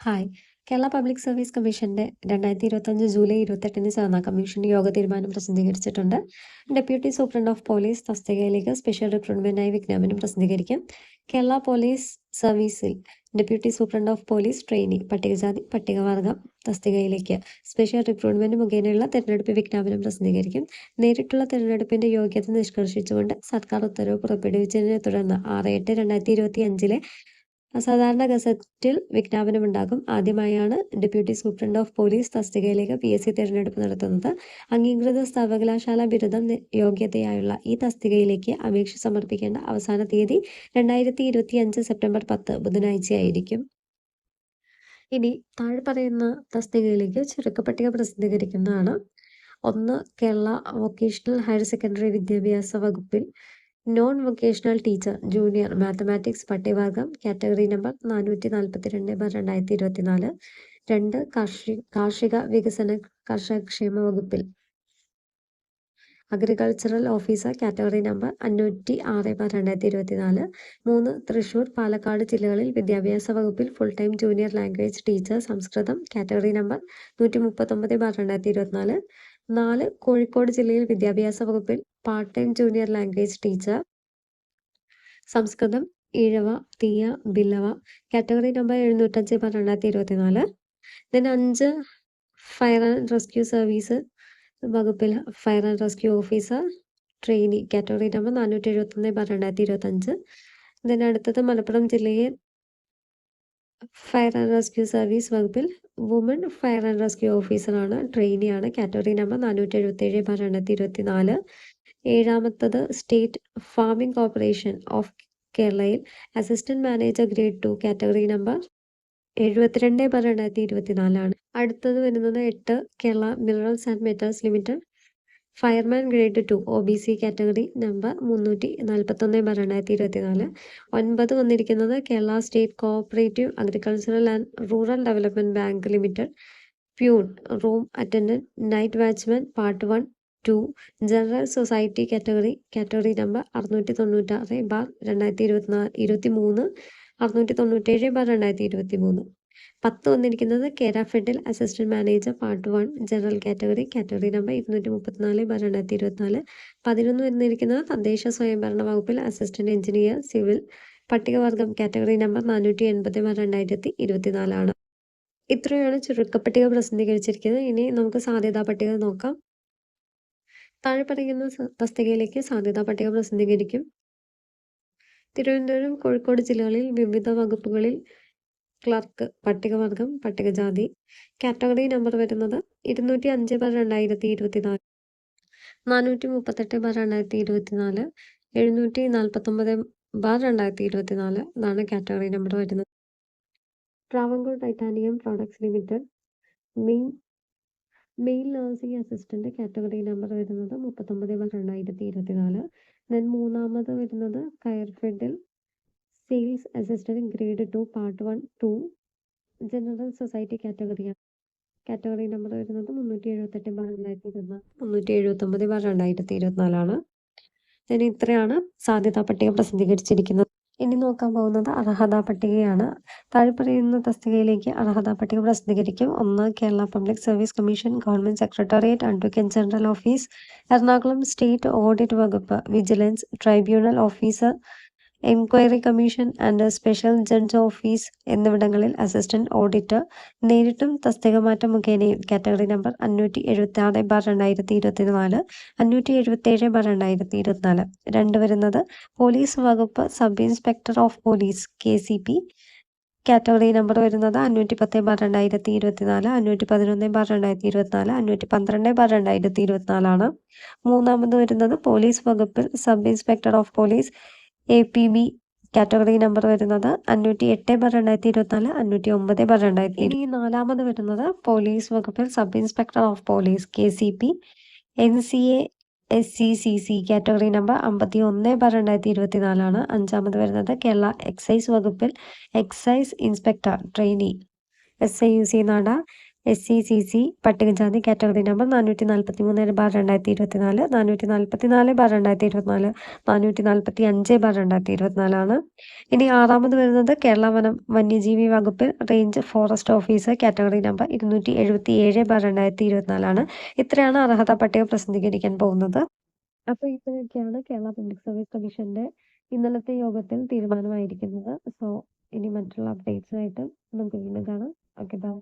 Hi Kerala public service കമ്മീഷന്റെ രണ്ടായിരത്തി ഇരുപത്തഞ്ച് ജൂലൈ ഇരുപത്തെട്ടിന് ചേർന്ന കമ്മീഷന്റെ യോഗ തീരുമാനം പ്രസിദ്ധീകരിച്ചിട്ടുണ്ട്. ഡെപ്യൂട്ടി സൂപ്രണ്ട് ഓഫ് പോലീസ് തസ്തികയിലേക്ക് സ്പെഷ്യൽ റിക്രൂട്ട്മെന്റായി വിജ്ഞാപനം പ്രസിദ്ധീകരിക്കും. കേരള പോലീസ് സർവീസിൽ deputy superintendent of police trainee പട്ടികജാതി പട്ടികവർഗം തസ്തികയിലേക്ക് സ്പെഷ്യൽ റിക്രൂട്ട്മെന്റ് മുഖേനയുള്ള തെരഞ്ഞെടുപ്പ് വിജ്ഞാപനം പ്രസിദ്ധീകരിക്കും. നേരിട്ടുള്ള തെരഞ്ഞെടുപ്പിന്റെ യോഗ്യത നിഷ്കർഷിച്ചുകൊണ്ട് സർക്കാർ ഉത്തരവ് പുറപ്പെടുവിച്ചതിനെ തുടർന്ന് ആറ് എട്ട് രണ്ടായിരത്തി ഇരുപത്തി അഞ്ചിലെ സാധാരണ ഗസറ്റിൽ വിജ്ഞാപനമുണ്ടാകും. ആദ്യമായാണ് ഡെപ്യൂട്ടി സൂപ്രണ്ട് ഓഫ് പോലീസ് തസ്തികയിലേക്ക് പി എസ് സി തിരഞ്ഞെടുപ്പ് നടത്തുന്നത്. അംഗീകൃത സർവകലാശാല ബിരുദം യോഗ്യതയായുള്ള ഈ തസ്തികയിലേക്ക് അപേക്ഷ സമർപ്പിക്കേണ്ട അവസാന തീയതി രണ്ടായിരത്തി ഇരുപത്തി അഞ്ച് സെപ്റ്റംബർ പത്ത് ബുധനാഴ്ചയായിരിക്കും. ഇനി താഴെ പറയുന്ന തസ്തികയിലേക്ക് ചുരുക്കപ്പട്ടിക പ്രസിദ്ധീകരിക്കുന്നതാണ്. ഒന്ന് കേരള വൊക്കേഷണൽ ഹയർ സെക്കൻഡറി വിദ്യാഭ്യാസ വകുപ്പിൽ non vocational teacher junior mathematics പട്ടികവർഗം category number നാനൂറ്റി നാൽപ്പത്തി രണ്ട് ബാർ രണ്ടായിരത്തി ഇരുപത്തിനാല് രണ്ട് കാർഷിക കാർഷിക വികസന കർഷകക്ഷേമ വകുപ്പിൽ. അഗ്രികൾച്ചറൽ ഓഫീസർ കാറ്റഗറി നമ്പർ അഞ്ഞൂറ്റി ആറ് ബാർ രണ്ടായിരത്തി ഇരുപത്തിനാല് മൂന്ന് തൃശൂർ പാലക്കാട് ജില്ലകളിൽ വിദ്യാഭ്യാസ വകുപ്പിൽ full time junior language teacher സംസ്കൃതം കാറ്റഗറി നമ്പർ നൂറ്റി മുപ്പത്തൊമ്പത് ബാർ രണ്ടായിരത്തി ഇരുപത്തിനാല് നാല് കോഴിക്കോട് ജില്ലയിൽ വിദ്യാഭ്യാസ വകുപ്പിൽ part time junior language teacher സംസ്കൃതം ഈഴവ തീയ ബില്ലവ കാറ്റഗറി നമ്പർ എഴുന്നൂറ്റഞ്ച് ബാർ രണ്ടായിരത്തി ഇരുപത്തിനാല്. ദെൻ അഞ്ച് ഫയർ ആൻഡ് റെസ്ക്യൂ സർവീസ് വകുപ്പിൽ fire and rescue officer trainee category number നാനൂറ്റി എഴുപത്തൊന്ന് ബാർ രണ്ടായിരത്തി ഇരുപത്തഞ്ച്. ദെൻ അടുത്തത് മലപ്പുറം ജില്ലയിൽ ഫയർ ആൻഡ് റെസ്ക്യൂ സർവീസ് വകുപ്പിൽ വുമൺ ഫയർ ആൻഡ് റെസ്ക്യൂ ഓഫീസറാണ് ട്രെയിനിയാണ് കാറ്റഗറി നമ്പർ നാനൂറ്റി എഴുപത്തേഴ് ബാർ രണ്ടായിരത്തി ഇരുപത്തി നാല് ഏഴാമത്തത് സ്റ്റേറ്റ് ഫാമിംഗ് കോർപ്പറേഷൻ ഓഫ് കേരളയിൽ assistant manager grade two category number എഴുപത്തിരണ്ട് ബാർ രണ്ടായിരത്തി ഇരുപത്തിനാലാണ് അടുത്തത് വരുന്നത് എട്ട് Kerala minerals and metals limited fireman grade two O B C category number മുന്നൂറ്റി നാൽപ്പത്തൊന്ന് ബാർ രണ്ടായിരത്തി ഇരുപത്തിനാല് ഒൻപത് വന്നിരിക്കുന്നത് Kerala state cooperative agricultural and rural development bank limited. Peon room attendant night watchman part one two general society category category number അറുന്നൂറ്റി തൊണ്ണൂറ്റാറ് bar രണ്ടായിരത്തി ഇരുപത്തിനാല് ഇരുപത്തി മൂന്ന് അറുന്നൂറ്റി തൊണ്ണൂറ്റേഴ് ബാർ രണ്ടായിരത്തി ഇരുപത്തി മൂന്ന് പത്ത് വന്നിരിക്കുന്നത് കേര ഫെഡിൽ assistant manager part one general category category number ഇരുന്നൂറ്റി മുപ്പത്തിനാല് ബൈ രണ്ടായിരത്തി ഇരുപത്തിനാല്. പതിനൊന്ന് വന്നിരിക്കുന്നത് തദ്ദേശ സ്വയംഭരണ വകുപ്പിൽ അസിസ്റ്റന്റ് എഞ്ചിനീയർ സിവിൽ പട്ടികവർഗം കാറ്റഗറി നമ്പർ നാനൂറ്റി എൺപത് ബാർ രണ്ടായിരത്തി ഇരുപത്തിനാലാണ്. ഇത്രയാണ് ചുരുക്കപ്പട്ടിക പ്രസിദ്ധീകരിച്ചിരിക്കുന്നത്. ഇനി നമുക്ക് സാധ്യതാ പട്ടിക നോക്കാം. താഴെ പറയുന്ന തസ്തികയിലേക്ക് സാധ്യതാ പട്ടിക പ്രസിദ്ധീകരിക്കും. തിരുവനന്തപുരം കോഴിക്കോട് ജില്ലകളിൽ വിവിധ വകുപ്പുകളിൽ ക്ലർക്ക് പട്ടികവർഗം പട്ടികജാതി കാറ്റഗറി നമ്പർ വരുന്നത് ഇരുന്നൂറ്റി അഞ്ച് ബാർ രണ്ടായിരത്തി ഇരുപത്തിനാല് നാനൂറ്റി മുപ്പത്തെട്ട് ബാർ രണ്ടായിരത്തി ഇരുപത്തിനാല് എഴുന്നൂറ്റി നാൽപ്പത്തൊമ്പത് ബാർ രണ്ടായിരത്തി ഇരുപത്തിനാല് ഇതാണ് കാറ്റഗറി നമ്പർ വരുന്നത്. Travancore titanium products limited main male nursing assistant category number വരുന്നത് മുപ്പത്തൊമ്പത് ബാർ രണ്ടായിരത്തി ഇരുപത്തിനാല് ദെൻ മൂന്നാമത് വരുന്നത് കയർഫെഡിൽ sales assistant grade two part one two general society കാറ്റഗറിയാണ് category number വരുന്നത് മുന്നൂറ്റി എഴുപത്തെട്ട് ബാർ രണ്ടായിരത്തി ഇരുപത്തിനാല് മുന്നൂറ്റി എഴുപത്തൊമ്പത് ബാർ രണ്ടായിരത്തി ഇരുപത്തിനാലാണ്. ഇതിന് ഇത്രയാണ് സാധ്യതാ പട്ടിക പ്രസിദ്ധീകരിച്ചിരിക്കുന്നത്. ഇനി നോക്കാൻ പോകുന്നത് അർഹതാ പട്ടികയാണ്. താഴെ പറയുന്ന തസ്തികയിലേക്ക് അർഹതാ പട്ടിക പ്രസിദ്ധീകരിക്കും. ഒന്ന് Kerala public service commission government secretariat advocate general office Ernakulam state audit വകുപ്പ് vigilance tribunal officer enquiry commission and special judge office എന്നിവിടങ്ങളിൽ അസിസ്റ്റന്റ് ഓഡിറ്റർ നേരിട്ടും തസ്തിക മാറ്റം മുഖേനയും കാറ്റഗറി നമ്പർ അഞ്ഞൂറ്റി എഴുപത്തി ആറ് ബാർ രണ്ടായിരത്തി ഇരുപത്തിനാല് അഞ്ഞൂറ്റി എഴുപത്തി ഏഴ് ബാർ രണ്ടായിരത്തി ഇരുപത്തിനാല് രണ്ട് വരുന്നത് പോലീസ് വകുപ്പ് sub inspector of police K C P. Category number വരുന്നത് അഞ്ഞൂറ്റി പത്ത് ബാർ രണ്ടായിരത്തി ഇരുപത്തിനാല് അഞ്ഞൂറ്റി പതിനൊന്ന് ബാർ രണ്ടായിരത്തി ഇരുപത്തിനാല് അഞ്ഞൂറ്റി പന്ത്രണ്ട് ബാർ രണ്ടായിരത്തി ഇരുപത്തിനാലാണ് മൂന്നാമത് വരുന്നത് പോലീസ് വകുപ്പിൽ sub inspector of police A P B category number വരുന്നത് അഞ്ഞൂറ്റി എട്ട് ബാർ രണ്ടായിരത്തി ഇരുപത്തിനാല് അഞ്ഞൂറ്റി ഒമ്പത് ബാർ രണ്ടായിരത്തി ഇനി നാലാമത് വരുന്നത് പോലീസ് വകുപ്പിൽ sub inspector of police K C P N C A S C C C category number അമ്പത്തി ഒന്ന് ബാർ രണ്ടായിരത്തി ഇരുപത്തിനാലാണ് അഞ്ചാമത് വരുന്നത് കേരള എക്സൈസ് വകുപ്പിൽ excise inspector trainee S I U C നട എസ് സി സി സി പട്ടികജാതി കാറ്റഗറി നമ്പർ നാനൂറ്റി നാൽപ്പത്തി മൂന്ന് ബാർ രണ്ടായിരത്തി ഇരുപത്തിനാല് നാനൂറ്റി നാൽപ്പത്തി നാല് ബാർ രണ്ടായിരത്തി ഇരുപത്തിനാല് നാനൂറ്റി നാൽപ്പത്തി അഞ്ച് ബാർ രണ്ടായിരത്തി ഇരുപത്തിനാലാണ് ഇനി ആറാമത് വരുന്നത് കേരള വനം വന്യജീവി വകുപ്പിൽ range forest officer category number ഇരുന്നൂറ്റി എഴുപത്തി ഏഴ് ബാർ രണ്ടായിരത്തി ഇരുപത്തിനാലാണ് ഇത്രയാണ് അർഹത പട്ടിക പ്രസിദ്ധീകരിക്കാൻ പോകുന്നത്. അപ്പോൾ ഇത്രയൊക്കെയാണ് കേരള പബ്ലിക് സർവീസ് കമ്മീഷന്റെ ഇന്നലത്തെ യോഗത്തിൽ തീരുമാനമായിരിക്കുന്നത്. സോ ഇനി മറ്റുള്ള അപ്ഡേറ്റ്സുമായിട്ട് നമുക്ക് വീണ്ടും കാണാം. Okay bye